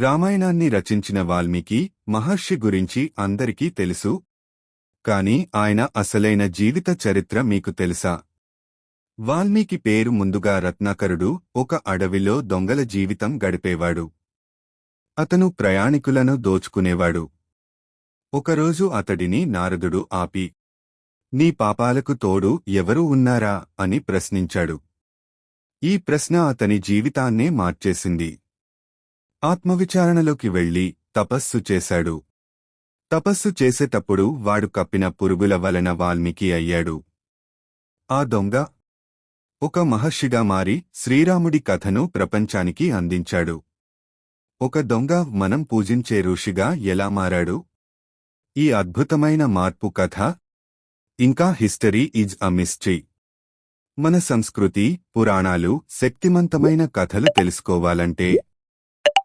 రామాయణాన్ని రచించిన వాల్మీకి మహర్షి గురించి అందరికీ తెలుసు. కాని ఆయన అసలైన జీవిత చరిత్ర మీకు తెలుసా? వాల్మీకి పేరు ముందుగా రత్నాకరుడు ఒక అడవిలో దొంగల జీవితం గడిపేవాడు. అతను ప్రయాణికులను దోచుకునేవాడు. ఒకరోజు అతడిని నారదుడు ఆపి నీ పాపాలకు తోడు ఎవరూ ఉన్నారా? అని ప్రశ్నించాడు. ఈ ప్రశ్న అతని జీవితాన్నే మార్చేసింది. ఆత్మవిచారణలోకి వెళ్ళి తపస్సు చేశాడు. తపస్సు చేసేటప్పుడు వాడు కప్పిన పురుగుల వలన వాల్మీకి అయ్యాడు. ఆ దొంగ ఒక మహర్షిగా మారి శ్రీరాముడి కథను ప్రపంచానికి అందించాడు. ఒక దొంగ మనం పూజించే ఋషిగా ఎలా మారాడు? ఈ అద్భుతమైన మార్పు కథ. ఇంకా హిస్టరీ ఈజ్ అ మిస్టరీ. మన సంస్కృతి పురాణాలు శక్తిమంతమైన కథలు తెలుసుకోవాలంటే